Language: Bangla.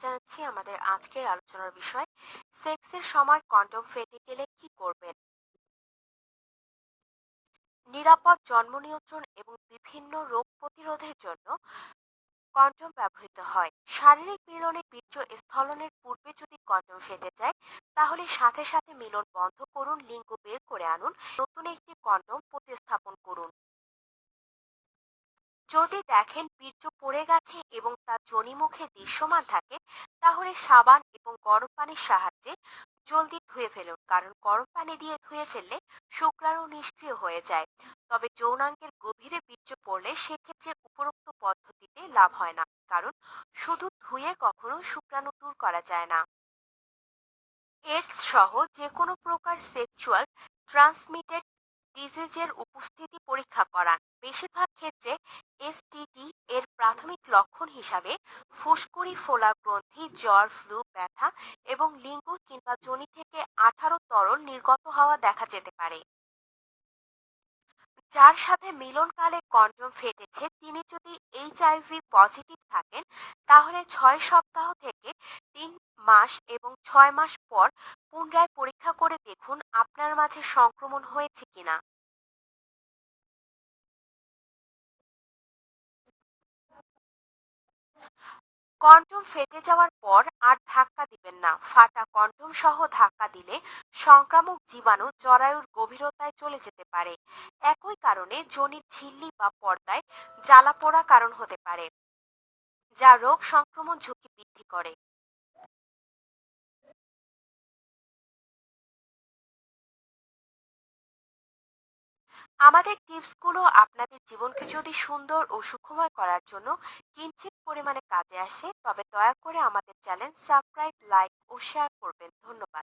আমাদের আজকের আলোচনার বিষয়, সেক্সের সময় কন্ডম ফেটে গেলে কি করবেন? নিরাপদ জন্ম নিয়ন্ত্রণ এবং বিভিন্ন রোগ প্রতিরোধের জন্য কন্ডম ব্যবহৃত হয়। শারীরিক মিলনে বীর্য স্থলনের পূর্বে যদি কন্ডম ফেটে যায়, তাহলে সাথে সাথে মিলন বন্ধ করুন, লিঙ্গ বের করে আনুন, নতুন একটি কন্ডম প্রতিস্থাপন করুন যদি দেখেন বীর্য পড়ে গেছে এবং তার যোনিমুখে দৃশ্যমান থাকে, তাহলে সাবান এবং গরম পানির সাহায্যে জলদি ধুয়ে ফেলুন। কারণ গরম পানি দিয়ে ধুয়ে ফেললে শুক্রাণু নিষ্ক্রিয় হয়ে যায়। তবে যৌনাঙ্গের গভীরে বীর্য পড়লে সেক্ষেত্রে উপরোক্ত পদ্ধতিতে লাভ হয় না। কারণ শুধু ধুয়ে কখনো শুক্রাণু দূর করা যায় না। এডস সহ যে কোনো প্রকার সেক্সুয়াল ট্রান্সমিটেড ডিজিজের উপস্থিতি পরীক্ষা করান। বেশিরভাগ ক্ষেত্রে এসটিডি এর প্রাথমিক লক্ষণ হিসাবে ফুসকুড়ি, ফোলা গ্রন্থি, জ্বর, ফ্লু, ব্যথা এবং লিঙ্গ কিংবা যোনি থেকে আঠারো তরল নির্গত হওয়া দেখা যেতে পারে। যার সাথে মিলনকালে কন্ডম ফেটেছে, তিনি যদি এইচআইভি পজিটিভ থাকেন, তাহলে ছয় সপ্তাহ থেকে তিন মাস এবং ছয় মাস পর পুনরায় পরীক্ষা দেখুন আপনার মাঝে সংক্রমণ হয়েছে কিনা। কন্ডম ফেটে যাওয়ার পর আর ধাক্কা দিবেন না। ফাটা কন্ডম সহ ধাক্কা দিলে সংক্রামক জীবাণু জরায়ুর গভীরতায় চলে যেতে পারে। একই কারণে যোনির ঝিল্লি বা পর্দায় জ্বালা পোড়া কারণ হতে পারে, যা রোগ সংক্রমণ ঝুঁকি বৃদ্ধি করে। আমাদের টিপসগুলো আপনাদের জীবনকে যদি সুন্দর ও সুখময় করার জন্য কিঞ্চিত পরিমাণে কাজে আসে, তবে দয়া করে আমাদের চ্যানেল সাবস্ক্রাইব, লাইক ও শেয়ার করবেন। ধন্যবাদ।